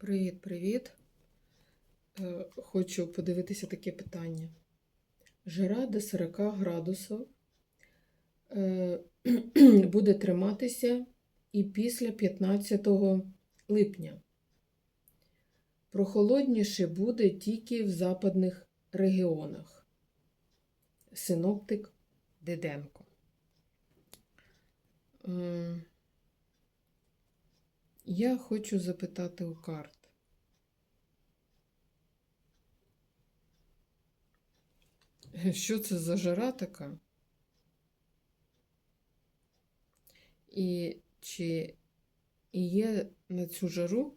Привіт-привіт. Е, Хочу подивитися таке питання. Жара до 40 градусів е, буде триматися і після 15 липня. Прохолодніше буде тільки в западних регіонах. Синоптик Диденко. Я хочу запитати у карт. Що це за жара така? І чи є на цю жару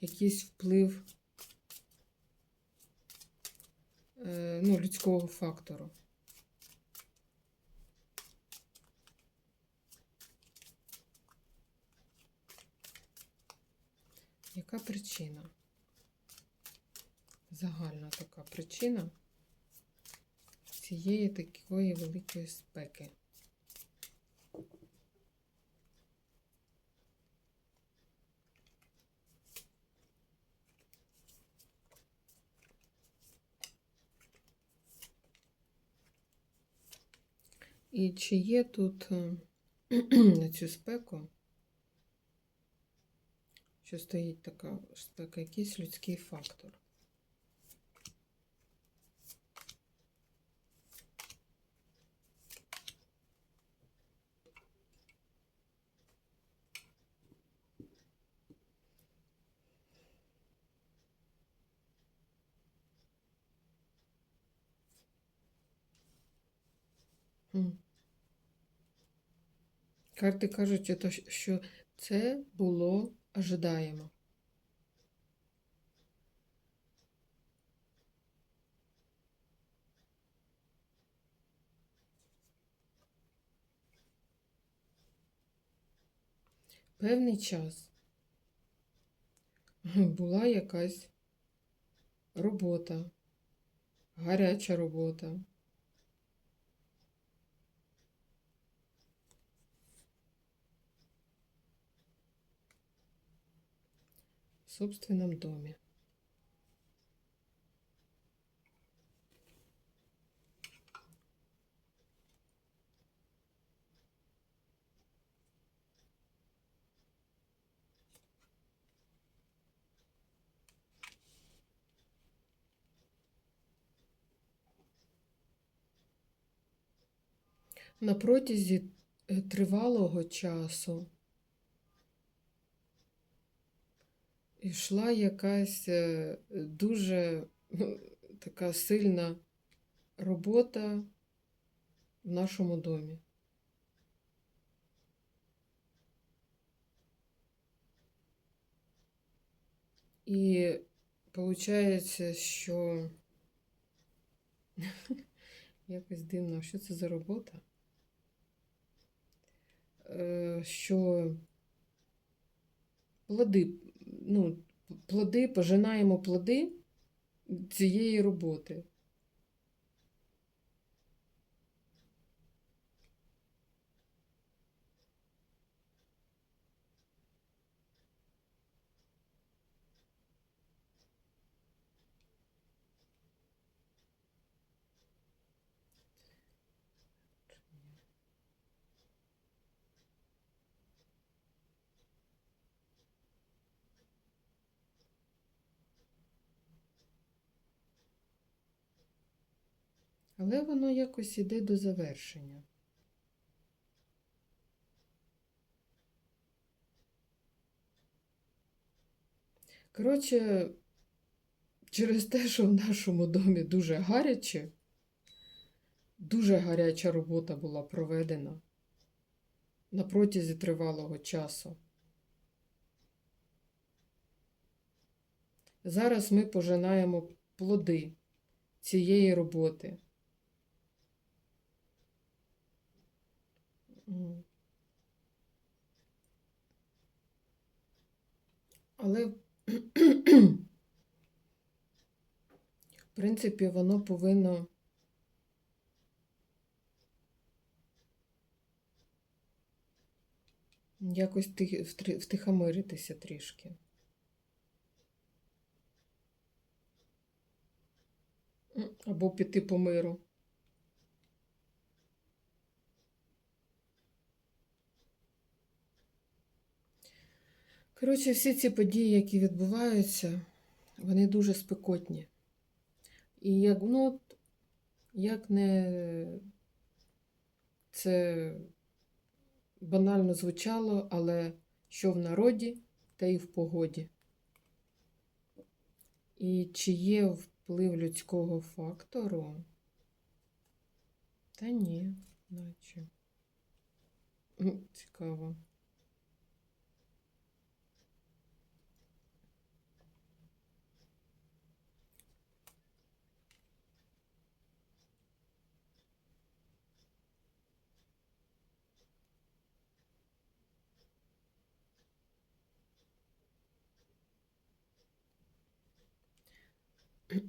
якийсь вплив е, ну, людського фактору? Яка причина? Загальна така причина цієї такої великої спеки. І чи є тут е, на цю спеку, що стоїть така спека, якийсь людський фактор? Карти кажуть, що це було ожидаємо. Певний час була якась робота, гаряча робота. Собственном доме. На протязі е, тривалого часу йшла якась е, дуже ну, така сильна робота в нашому домі. І виходить, що якось дивно, що це за робота? Е, Що плоди, ну, плоди, пожинаємо плоди цієї роботи. Але воно якось іде до завершення. Коротше, через те, що в нашому домі дуже гаряче, дуже гаряча робота була проведена на протязі тривалого часу. Зараз ми пожинаємо плоди цієї роботи. Але, в принципі, воно повинно якось ти- втри- втихомиритися трішки. Або піти по миру. Коротше, всі ці події, які відбуваються, вони дуже спекотні. І як, ну, як не це банально звучало, але що в народі, те й в погоді. І чи є вплив людського фактору? Та ні, наче. Цікаво.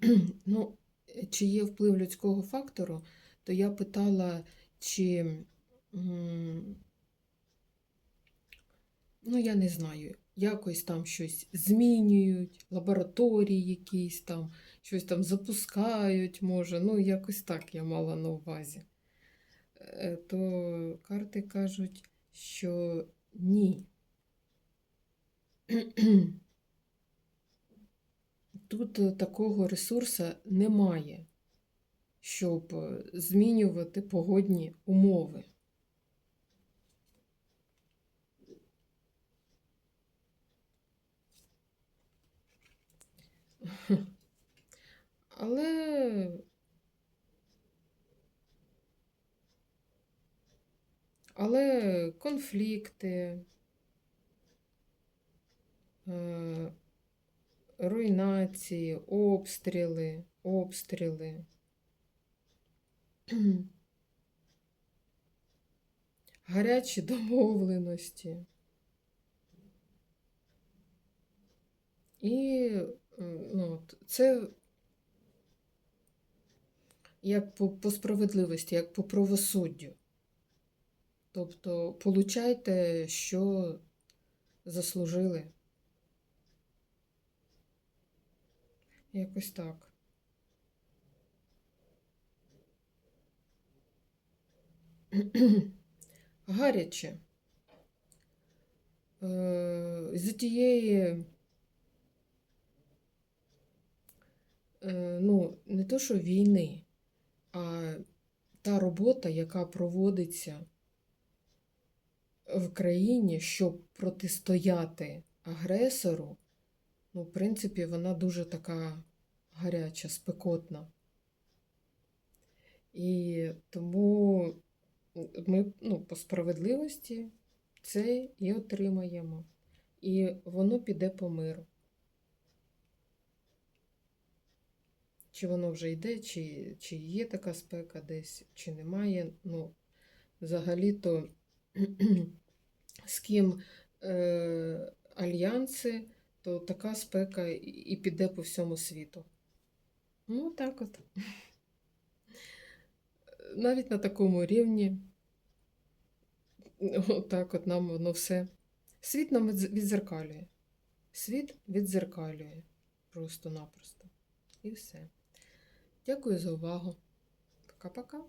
Ну, чи є вплив людського фактору, то я питала, чи, ну, я не знаю, якось там щось змінюють, лабораторії якісь там, щось там запускають, може, ну, якось так я мала на увазі. Е, То карти кажуть, що ні. Тут е, такого ресурсу немає, щоб е, змінювати погодні умови. Але але конфлікти, е, руйнації, обстріли, обстріли. Гарячі домовленості. І ну, це як по, по справедливості, як по правосуддю. Тобто, получайте, що заслужили. Якось так. Гаряче. Е, З тієї, е, ну, не то, що війни, а та робота, яка проводиться в країні, щоб протистояти агресору, ну, в принципі, вона дуже така гаряча, спекотна. І тому ми ну, по справедливості це і отримаємо. І воно піде по миру. Чи воно вже йде, чи, чи є така спека десь, чи немає. Ну, взагалі-то з ким е, альянси, то така спека і- піде по всьому світу. Ну, так от. Навіть на такому рівні, отак от нам воно все. Світ нам відзеркалює. Світ відзеркалює просто-напросто. І все. Дякую за увагу. Пока-пока.